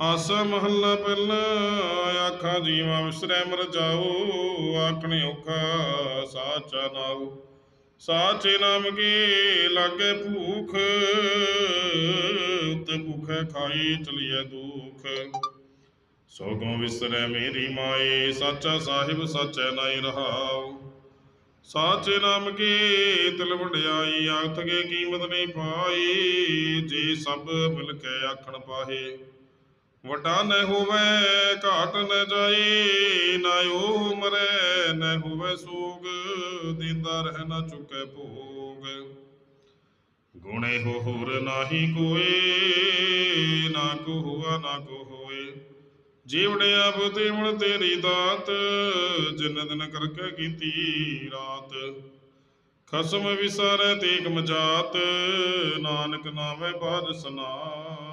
ਆਸਾ ਮਹੱਲਾ ਪਹਿਲਾ ਆਖਾ ਜੀਵਾ ਵਿਸਰੈ ਮਰ ਜਾਓ ਆਖਣੇ ਔਖਾ ਸਾਚਾ ਨਾਉ। ਸਾਚੇ ਨਾਮ ਕੀ ਲਾਗੇ ਭੂਖ, ਉਤੇ ਭੁਖੇ ਖਾਈ ਚਲੀਏ ਦੁਖ। ਸੋਗੋਂ ਵਿਸਰੈ ਮੇਰੀ ਮਾਏ ਸਾਚਾ ਸਾਹਿਬ ਸਾਚੈ ਨਾਈ ਰਹਾਉ। ਸਾਚੇ ਨਾਮ ਕੀ ਤਿਲ ਵਡਿਆਈ ਆਖ ਕੇ ਕੀਮਤ ਨਹੀਂ ਪਾਈ, ਜੇ ਸਭ ਮਿਲ ਕੇ ਆਖਣ ਪਾਹੇ। ਵੱਡਾ ਨ ਹੋਵੇ, ਘਾਟ ਨ ਜਾਈ, ਨਾ ਉਹ ਮਰੇ, ਨ ਹੋਵੇ ਸੂਗ, ਦਿੰਦਾ ਰਹਿ ਨਾ ਚੁੱਕੇ ਭੋਗ। ਗੁਣੇ ਹੋ ਹੋਰ ਨਾਹੀ ਕੋਏ, ਨਾ ਕੋ ਹੁਆ ਨਾ ਕੋ ਹੋਏ ਜੀਵੜਿਆ ਬੁੱਧੀ ਮੁੜ ਤੇਰੀ ਦਾਤ, ਜਿਨ ਦਿਨ ਕਰਕੇ ਕੀਤੀ ਰਾਤ। ਖਸਮ ਵਿਸਾਰੇ ਤੇਕ ਮਜਾਤ, ਨਾਨਕ ਨਾਮੇ ਬਾਦ ਸਨਾਤ।